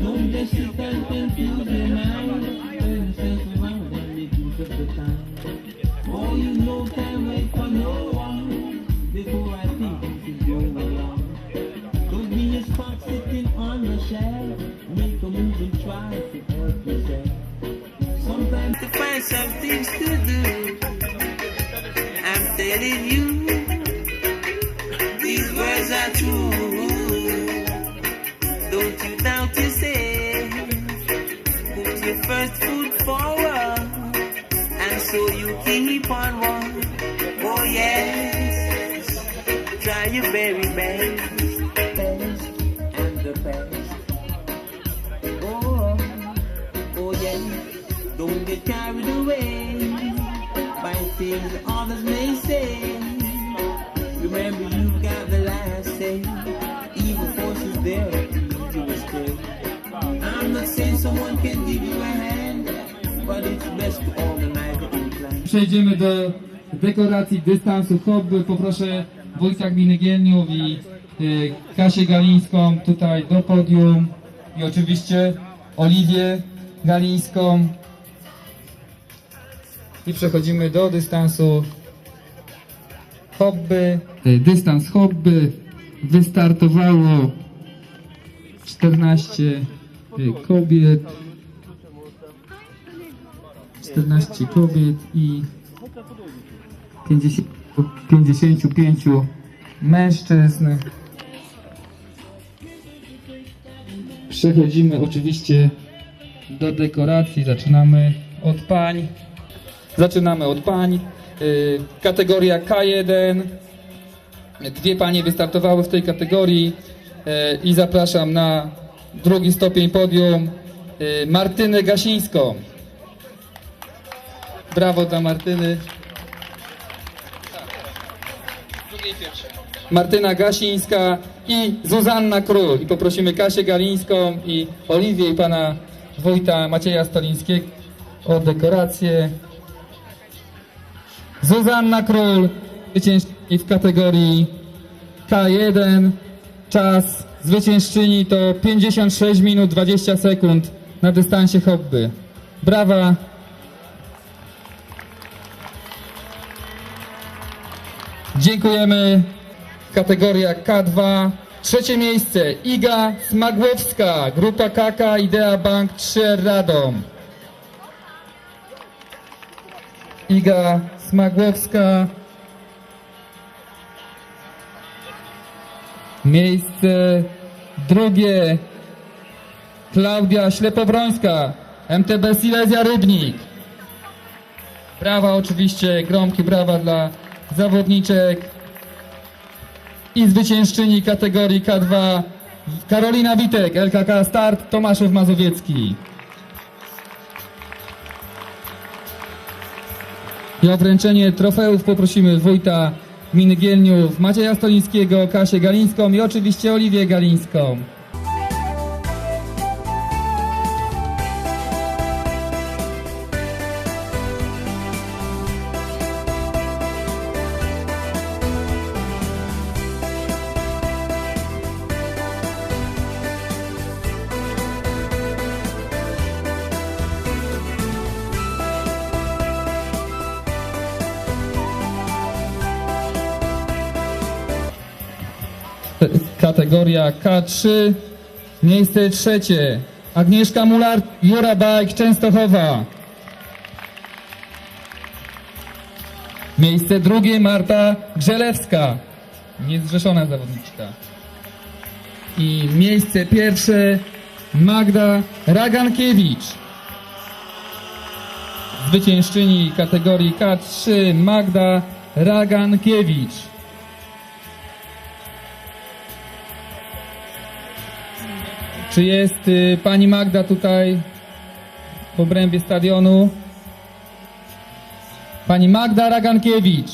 Don't just sit and confuse your mind. Turn yourself around and make use of the time. Oh, you know time wait for no one. Before I think you go along. Don't be a spot sitting on the shelf. Make a move and try to help yourself. Sometimes to find some things to do. I'm telling you, first foot forward, and so you keep on one. Oh yes, try your very best, best and the best. Oh, oh yeah, don't get carried away by things others may say. Przejdziemy do dekoracji dystansu hobby. Poproszę Wojtka Gminy Gielniów i y, Kasię Galińską tutaj do podium i oczywiście Oliwię Galińską. I przechodzimy do dystansu hobby. Y, Dystans hobby wystartowało 14 y, kobiet. 14 kobiet i 50, 55 mężczyzn. Przechodzimy oczywiście do dekoracji. Zaczynamy od pań. Zaczynamy od pań. Y, Kategoria K1. Dwie panie wystartowały w tej kategorii y, i zapraszam na drugi stopień podium y, Martynę Gasińską. Brawo dla Martyny. Martyna Gasińska i Zuzanna Król. I poprosimy Kasię Galińską i Oliwię i pana wójta Macieja Stolińskiego o dekorację. Zuzanna Król, zwyciężczyni w kategorii K1. Czas zwyciężczyni to 56 minut 20 sekund na dystansie hobby. Brawa. Dziękujemy. Kategoria K2. Trzecie miejsce Iga Smagłowska, Grupa Kaka, Idea Bank 3 Radom. Iga Smagłowska. Miejsce drugie Klaudia Ślepowrońska, MTB Silesia Rybnik. Brawa oczywiście, gromkie brawa dla zawodniczek i zwyciężczyni kategorii K2 Karolina Witek, LKK Start, Tomaszów Mazowiecki. I o wręczenie trofeów poprosimy wójta gminy Gielniów, Macieja Stolińskiego, Kasię Galińską i oczywiście Oliwię Galińską. Kategoria K3, miejsce trzecie. Agnieszka Mular, Jura Bajk, Częstochowa. Miejsce drugie Marta Grzelewska, niezrzeszona zawodniczka. I miejsce pierwsze Magda Ragankiewicz. Zwyciężczyni kategorii K3 Magda Ragankiewicz. Czy jest y, pani Magda tutaj w obrębie stadionu? Pani Magda Ragankiewicz.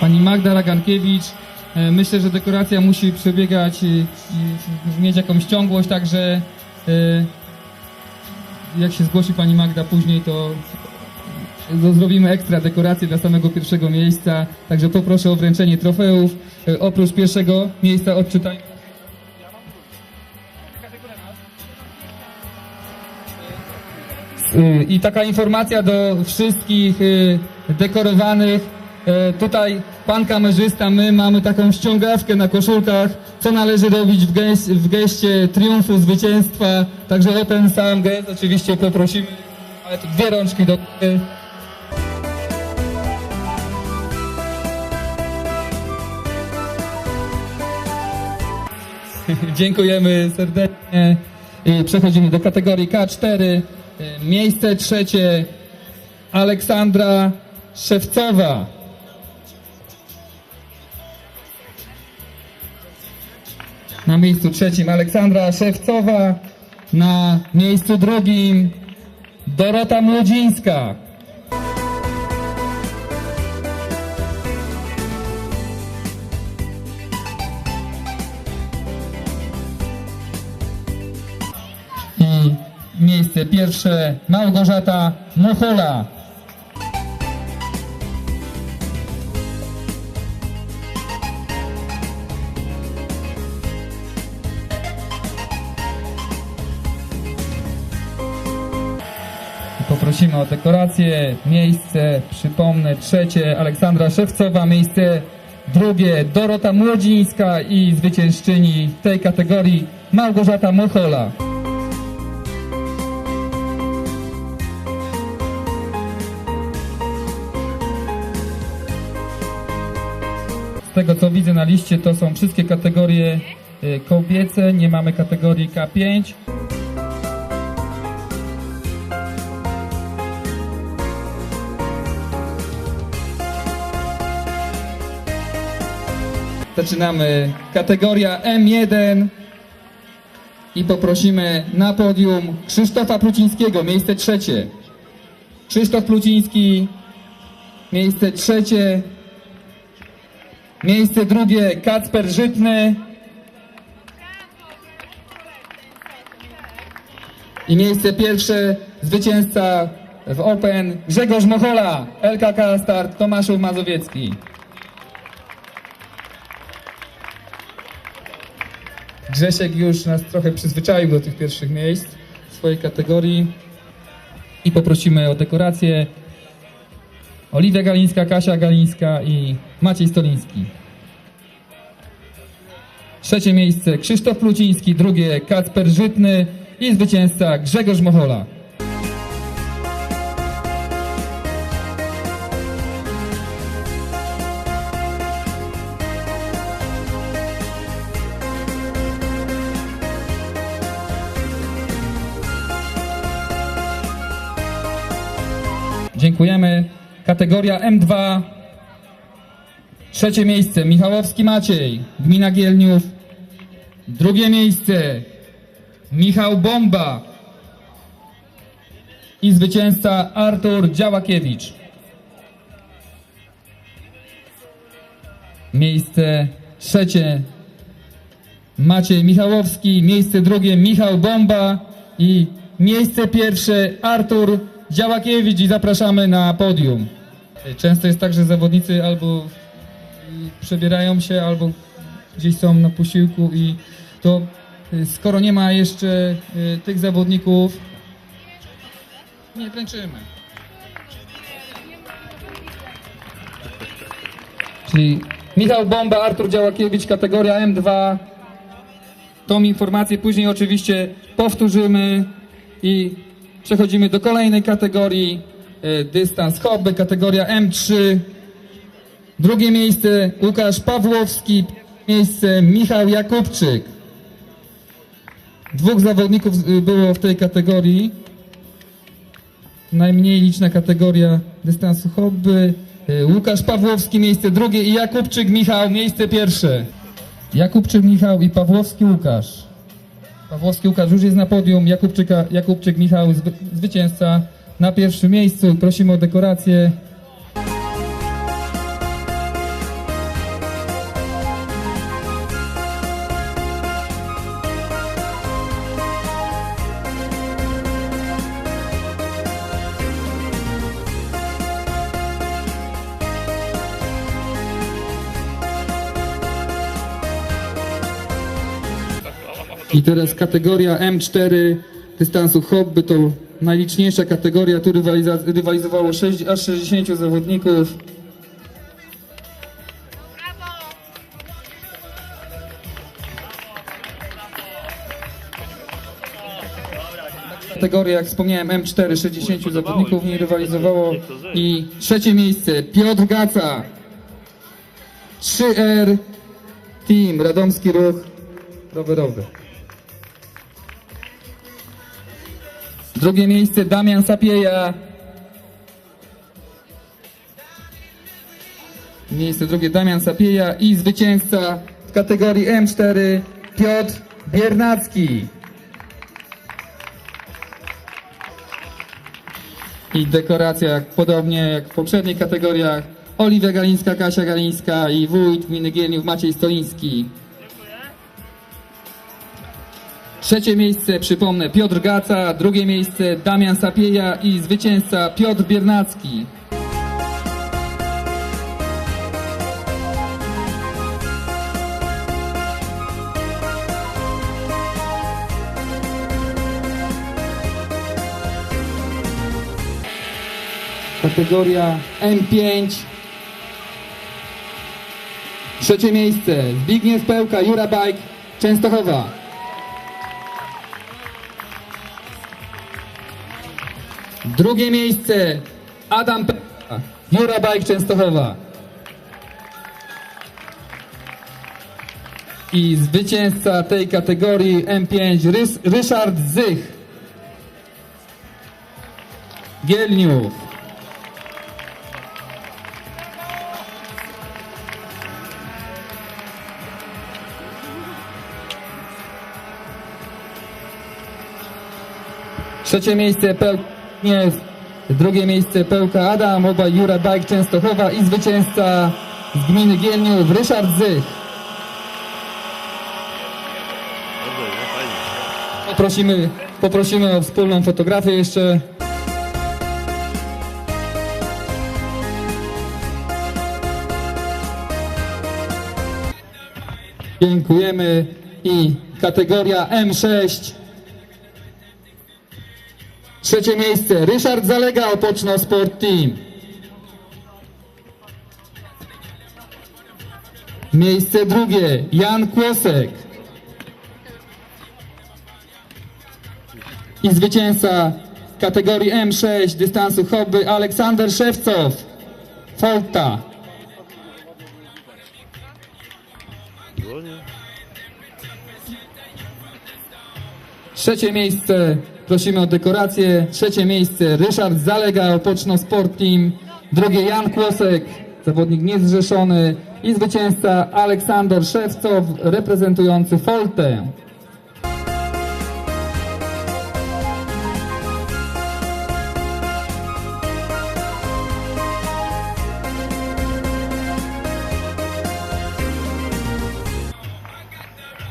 Pani Magda Ragankiewicz. E, Myślę, że dekoracja musi przebiegać, y, mieć jakąś ciągłość, także y, jak się zgłosi pani Magda później, to zrobimy ekstra dekoracje dla samego pierwszego miejsca, także poproszę o wręczenie trofeów. E, Oprócz pierwszego miejsca odczytaj. Y, I taka informacja do wszystkich y, dekorowanych. Tutaj pan kamerzysta, my mamy taką ściągawkę na koszulkach, co należy robić w, gest, w geście triumfu, zwycięstwa. Także o ten sam gest oczywiście poprosimy, ale dwie rączki do góry. Dziękujemy serdecznie. Przechodzimy do kategorii K4. Y, Miejsce trzecie Aleksandra Szewcowa. Na miejscu trzecim Aleksandra Szewcowa. Na miejscu drugim Dorota Młodzińska. Miejsce pierwsze Małgorzata Mochola. Poprosimy o dekorację. Miejsce, przypomnę, trzecie Aleksandra Szewcowa, miejsce drugie Dorota Młodzińska i zwyciężczyni tej kategorii Małgorzata Mochola. Tego co widzę na liście to są wszystkie kategorie y, kobiece, nie mamy kategorii K5. Zaczynamy kategoria M1 i poprosimy na podium Krzysztofa Plucińskiego, miejsce trzecie. Krzysztof Pluciński, miejsce trzecie. Miejsce drugie Kacper Żytny. I miejsce pierwsze zwycięzca w Open Grzegorz Mochola, LKK Start Tomaszów Mazowiecki. Grzesiek już nas trochę przyzwyczaił do tych pierwszych miejsc w swojej kategorii i poprosimy o dekorację Oliwia Galińska, Kasia Galińska i Maciej Stoliński. Trzecie miejsce Krzysztof Pluciński, drugie Kacper Żytny i zwycięzca Grzegorz Mochola. Kategoria M2. Trzecie miejsce Michałowski Maciej, gmina Gielniów. Drugie miejsce Michał Bomba i zwycięzca Artur Działakiewicz. Miejsce trzecie Maciej Michałowski, miejsce drugie Michał Bomba i miejsce pierwsze Artur Działakiewicz i zapraszamy na podium. Często jest tak, że zawodnicy albo przebierają się, albo gdzieś są na posiłku i to y, skoro nie ma jeszcze y, tych zawodników, nie kręczymy. Czyli Michał Bomba, Artur Działakiewicz, kategoria M2. Tą informację później oczywiście powtórzymy i przechodzimy do kolejnej kategorii. E, Dystans hobby, kategoria M3. Drugie miejsce Łukasz Pawłowski, miejsce Michał Jakubczyk. Dwóch zawodników y, było w tej kategorii. Najmniej liczna kategoria dystansu hobby. Y, Łukasz Pawłowski, miejsce drugie i Jakubczyk Michał, miejsce pierwsze. Jakubczyk Michał i Pawłowski Łukasz. Pawłowski Łukasz już jest na podium, Jakubczyka, Jakubczyk Michał zwy, zwycięzca na pierwszym miejscu. Prosimy o dekorację. I teraz kategoria M4 dystansu hobby to najliczniejsza kategoria, tu rywalizowało 6, aż 60 zawodników. Kategoria, jak wspomniałem, M4, 60 zawodników w niej rywalizowało i trzecie miejsce Piotr Gaca 3R Team Radomski Ruch Rowerowy. Drugie miejsce Damian Sapieja. Miejsce drugie Damian Sapieja i zwycięzca w kategorii M4 Piotr Biernacki. I dekoracja, podobnie jak w poprzednich kategoriach, Oliwia Galińska, Kasia Galińska i wójt gminy Gielniów Maciej Stoliński. Trzecie miejsce, przypomnę, Piotr Gaca, drugie miejsce Damian Sapieja i zwycięzca Piotr Biernacki. Kategoria M5. Trzecie miejsce Zbigniew Pełka, Jura Bike, Częstochowa. Drugie miejsce Adam Jura Bike, Częstochowa. I zwycięzca tej kategorii M5 Rys, Ryszard Zych. Gielniów. Trzecie miejsce Pełknie, drugie miejsce Pełka Adam, obaj Jura Bajk Częstochowa i zwycięzca z gminy Gielniów Ryszard Zych. Poprosimy, poprosimy o wspólną fotografię jeszcze. Dziękujemy i kategoria M6 Trzecie miejsce Ryszard Zalega Opoczno Sport Team. Miejsce drugie Jan Kłosek. I zwycięzca kategorii M6 dystansu hobby Aleksander Szewcow. Folta. Trzecie miejsce, prosimy o dekorację. Trzecie miejsce Ryszard Zalega, Opoczno Sport Team. Drugie Jan Kłosek, zawodnik niezrzeszony. I zwycięzca Aleksander Szewcow, reprezentujący Foltę.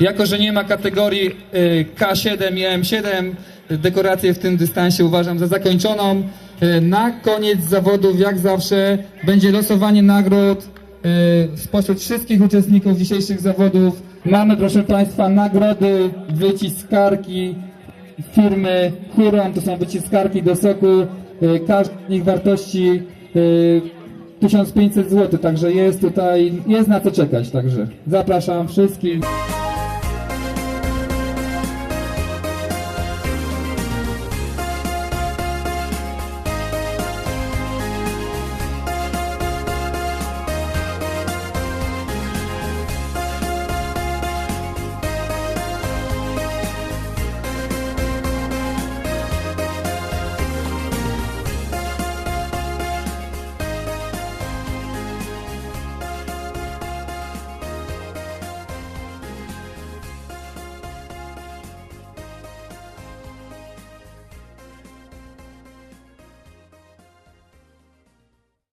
Jako, że nie ma kategorii y, K7 i M7, dekorację w tym dystansie uważam za zakończoną. Y, Na koniec zawodów, jak zawsze, będzie losowanie nagród y, spośród wszystkich uczestników dzisiejszych zawodów. Mamy, proszę Państwa, nagrody, wyciskarki firmy Huron, to są wyciskarki do soku, y, każda z nich wartości y, 1500 zł, także jest tutaj, jest na co czekać, także zapraszam wszystkich.